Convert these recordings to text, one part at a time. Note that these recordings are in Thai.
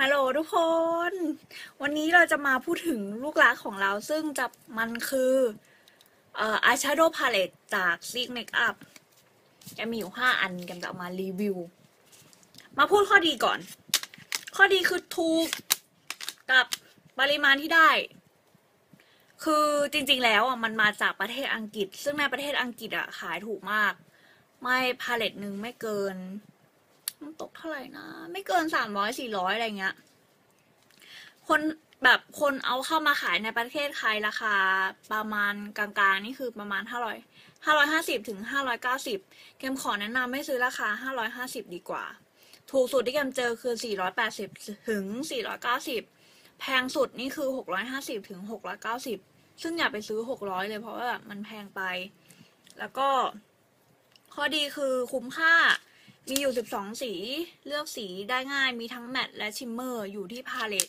ฮัลโหลทุกคน วันนี้เราจะมาพูดถึงลูกรักของเราซึ่งจะมันคืออ่อ eyeshadow palette จาก Sleek Makeup จะมีอยู่ห้าอันกันจะเอามารีวิว มาพูดข้อดีก่อน ข้อดีคือถูกกับปริมาณที่ได้ คือจริงๆแล้วอะมันมาจากประเทศอังกฤษ ซึ่งในประเทศอังกฤษอะขายถูกมาก ไม่พาเลตหนึ่งไม่เกิน มันตกเท่าไหร่นะ ไม่เกินสามร้อยสี่ร้อยอะไรเงี้ย คนแบบคนเอาเข้ามาขายในประเทศไทยราคาประมาณกลางๆ นี่คือประมาณห้าร้อยห้าร้อยห้าสิบถึงห้าร้อยเก้าสิบเกมขอแนะนำไม่ซื้อราคาห้าร้อยห้าสิบดีกว่า ถูกสุดที่เกมเจอคือสี่ร้อยแปดสิบถึงสี่ร้อยเก้าสิบแพงสุดนี่คือหกร้อยห้าสิบถึงหกร้อยเก้าสิบซึ่งอย่าไปซื้อหกร้อยเลยเพราะว่าแบบมันแพงไป แล้วก็ข้อดีคือคุ้มค่า มีอยู่ 12 สี เลือกสีได้ง่าย มีทั้งแมตต์และชิมเมอร์ อยู่ที่พาเลต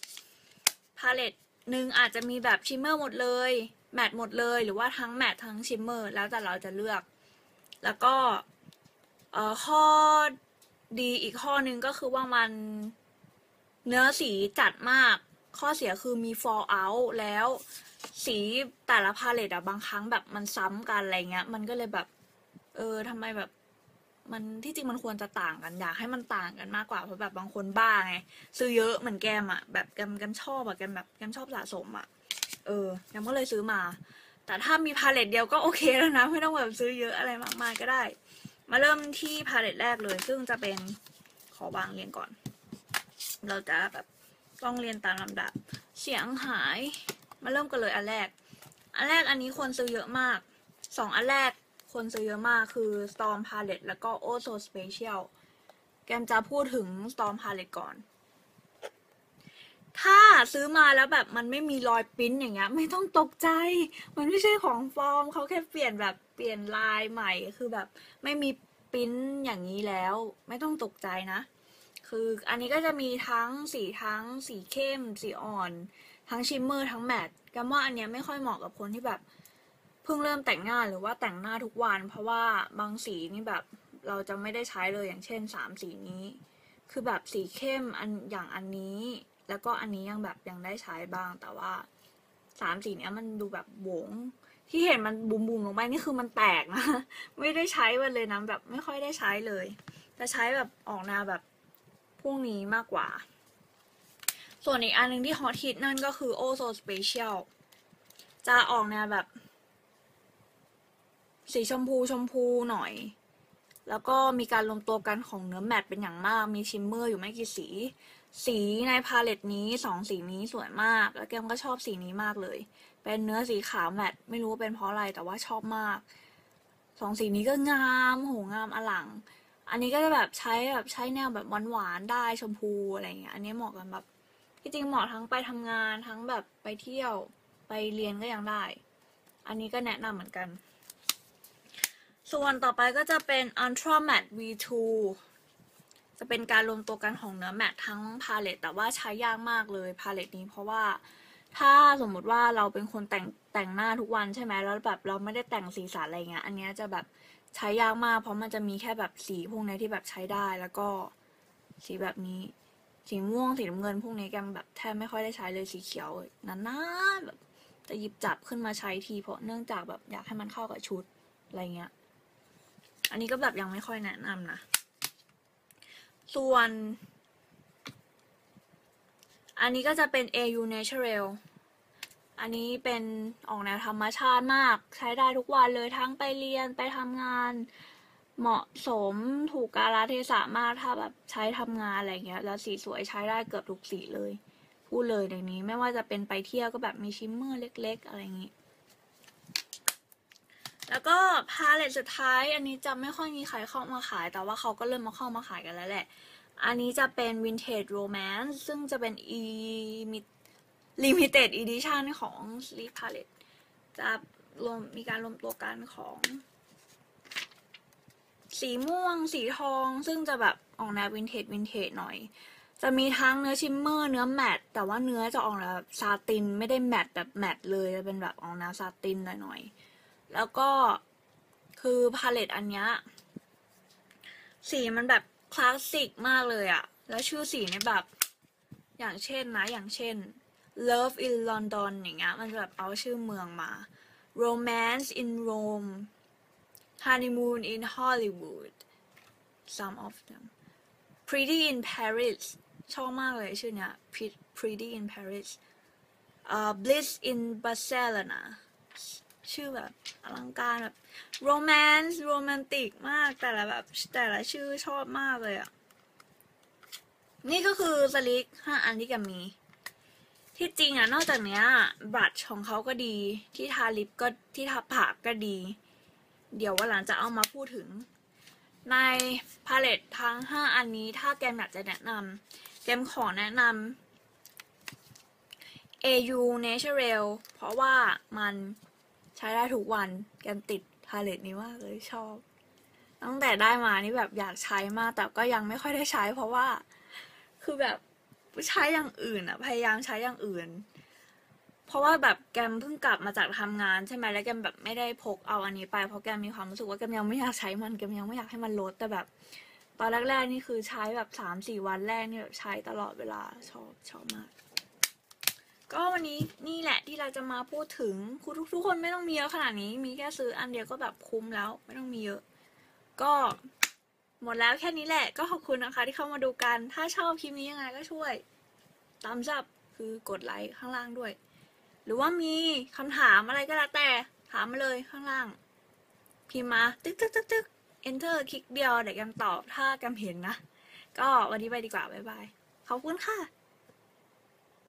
พาเลตหนึ่งอาจจะมีแบบชิมเมอร์หมดเลย แมตต์หมดเลย หรือว่าทั้งแมตต์ทั้งชิมเมอร์ แล้วแต่เราจะเลือก แล้วก็ข้อดีอีกข้อหนึ่งก็คือว่ามันเนื้อสีจัดมาก ข้อเสียคือมี fall out แล้วสีแต่ละพาเลตอะบางครั้งแบบมันซ้ำกันอะไรเงี้ย มันก็เลยแบบ เออทำไมแบบ มันที่จริงมันควรจะต่างกันอยากให้มันต่างกันมากกว่าเพราะแบบบางคนบ้าไงซื้อเยอะเหมือนแกมอะแบบแกมแกมชอบอะแกมแบบแกมชอบสะสมอะเออแกมก็เลยซื้อมา แต่ถ้ามีพาเลตเดียวก็โอเคแล้วนะไม่ต้องแบบซื้อเยอะอะไรมากมายก็ได้ มาเริ่มที่พาเลตแรกเลย ซึ่งจะเป็นขอวางเรียงก่อน เราจะแบบต้องเรียนตามลำดับ เสียงหาย มาเริ่มกันเลยอันแรก อันแรกอันนี้คนซื้อเยอะมากสองอันแรก คนซื้อเยอะมากคือ Storm Palette แล้วก็ Oso Special แกมจะพูดถึง Storm Palette ก่อน ถ้าซื้อมาแล้วแบบมันไม่มีรอยปิ้นอย่างเงี้ย ไม่ต้องตกใจ มันไม่ใช่ของฟอร์มเขาแค่เปลี่ยนแบบเปลี่ยนลายใหม่คือแบบไม่มีปิ้นอย่างนี้แล้ว ไม่ต้องตกใจนะ คืออันนี้ก็จะมีทั้งสีทั้งสีเข้ม สีอ่อน ทั้งชิมเมอร์ทั้งแมตต์แกมว่าอันเนี้ยไม่ค่อยเหมาะกับคนที่แบบ เพิ่งเริ่มแต่งหน้าหรือว่าแต่งหน้าทุกวัน เพราะว่าบางสีนี่แบบเราจะไม่ได้ใช้เลยอย่างเช่นสามสีนี้ คือแบบสีเข้มอันอย่างอันนี้ แล้วก็อันนี้ยังแบบยังได้ใช้บ้างแต่ว่าสามสีเนี้ยมันดูแบบโหวงที่เห็นมันบุมๆลงไปนี่คือมันแตกนะไม่ได้ใช้มันเลยนะแบบไม่ค่อยได้ใช้เลยจะใช้แบบออกแนวแบบพวกนี้มากกว่า ส่วนอีกอันหนึ่งที่ฮอตฮิตนั่นก็คือ o s o Special จะออกแนวแบบ สีชมพูชมพูหน่อย แล้วก็มีการรวมตัวกันของเนื้อแมตต์เป็นอย่างมาก มีชิมเมอร์อยู่ไม่กี่สี สีในพาเลตนี้สองสีนี้สวยมาก แล้วแกมก็ชอบสีนี้มากเลย เป็นเนื้อสีขาวแมตต์ไม่รู้ว่าเป็นเพราะอะไรแต่ว่าชอบมากสองสีนี้ก็งามโหงามอลัง อันนี้ก็จะแบบใช้แบบใช้แนวแบบหวานๆได้ชมพูอะไรเงี้ย อันนี้เหมาะกันแบบที่จริงเหมาะทั้งไปทำงานทั้งแบบไปเที่ยวไปเรียนก็ยังได้ อันนี้ก็แนะนำเหมือนกัน ส่วนต่อไปก็จะเป็น Ultra Matte V2 จะเป็นการรวมตัวกันของเนื้อแมตต์ทั้งพาเลตแต่ว่าใช้ยากมากเลยพาเลตนี้เพราะว่าถ้าสมมุติว่าเราเป็นคนแต่งแต่งหน้าทุกวันใช่ไหมแล้วแบบเราไม่ได้แต่งสีสันอะไรเงี้ยอันเนี้ยจะแบบใช้ยากมาก เพราะมันจะมีแค่แบบสีพวกนี้ที่แบบใช้ได้แล้วก็สีแบบนี้ สีม่วงสีน้ำเงิน พวกนี้แกมแบบแทบไม่ค่อยได้ใช้เลยสีเขียวนานๆแบบจะหยิบจับขึ้นมาใช้ทีเพราะเนื่องจากแบบอยากให้มันเข้ากับชุดอะไรเงี้ย อันนี้ก็แบบยังไม่ค่อยแนะนำนะ ส่วน อันนี้ก็จะเป็น AU Natural อันนี้เป็นออกแนวธรรมชาติมาก ใช้ได้ทุกวันเลยทั้งไปเรียนไปทำงาน เหมาะสมถูกกาลเทศะมากถ้าแบบใช้ทำงานอะไรเงี้ย แล้วสีสวยใช้ได้เกือบทุกสีเลย พูดเลยในนี้ไม่ว่าจะเป็นไปเที่ยวก็แบบมีชิมเมอร์เล็ก ๆ อะไรอย่างงี้ แล้วก็พาเลตสุดท้าย อันนี้จะไม่ค่อยมีใครเข้ามาขาย แต่ว่าเขาก็เริ่มมาเข้ามาขายกันแล้วแหละ อันนี้จะเป็น Vintage Romance ซึ่งจะเป็น e limited edition ของ Sleep Palette จะรวมมีการรวมตัวกันของ สีม่วง สีทอง ซึ่งจะแบบออกแนววินเทจวินเทจหน่อย จะมีทั้งเนื้อชิมเมอร์ เนื้อแมตต์แต่ว่าเนื้อจะออกแนวแบบซาติน ไม่ได้แมตต์แบบแมตต์เลย จะเป็นแบบออกแนวซาตินหน่อยๆ แล้วก็คือพาเลตอันเนี้ยสีมันแบบคลาสสิกมากเลยอะแล้วชื่อสีเนี่ยแบบ อย่างเช่นนะอย่างเช่น Love in London อย่างเงี้ยมันจะแบบเอาชื่อเมืองมา Romance in Rome Honeymoon in Hollywood some of them Pretty in Paris ชอบมากเลยชื่อเนี้ย pretty in Paris เอ่อ Bliss in Barcelona ชื่อแบบอลังการแบบ romance โรแมนติกมากแต่ละแบบแต่ละชื่อชอบมากเลยอะนี่ก็คือสลิกห้าอันที่แกมี ที่จริงอะนอกจากเนี้ยบรัชของเขาก็ดี ที่ทาลิปก็ที่ทาปากก็ดี เดี๋ยววันหลังจะเอามาพูดถึง ในพาเลตทั้ง5อันนี้ถ้าแกมอยากจะแนะนำแกมขอแนะนำ AU Natural เพราะว่ามัน ใช้ได้ทุกวันแกมติดพาเลตนี้มากเลยชอบ ตั้งแต่ได้มานี่แบบอยากใช้มาก แต่ก็ยังไม่ค่อยได้ใช้ เพราะว่า คือแบบใช้อย่างอื่นอะพยายามใช้อย่างอื่น เพราะว่าแบบแกมเพิ่งกลับมาจากทำงานใช่ไหมแล้วแกมแบบไม่ได้พกเอาอันนี้ไปเพราะแกมมีความรู้สึกว่าแกมยังไม่อยากใช้มันแกมยังไม่อยากให้มันลดแต่แบบ ตอนแรกๆนี่คือใช้แบบสามสี่วันแรกนี่แบบใช้ตลอดเวลาชอบชอบมาก ก็วันนี้นี่แหละที่เราจะมาพูดถึงคุณทุกทุกคนไม่ต้องมีเยอะขนาดนี้ มีแค่ซื้ออันเดียวก็แบบคุ้มแล้ว ไม่ต้องมีเยอะ ก็หมดแล้วแค่นี้แหละ ก็ขอบคุณนะคะ ที่เข้ามาดูกัน ถ้าชอบคลิปนี้ยังไงก็ช่วย ตามจับคือกดไลค์ข้างล่างด้วย หรือว่ามีคำถามอะไรก็แล้วแต่ถามมาเลยข้างล่าง พิมพ์มา ตึ๊กตึกตึกตึก enter คลิกเดียวเดี๋ยวแกมตอบถ้าแกมเห็นนะ ก็วันนี้ไปดีกว่า บ๊ายบาย ขอบคุณค่ะ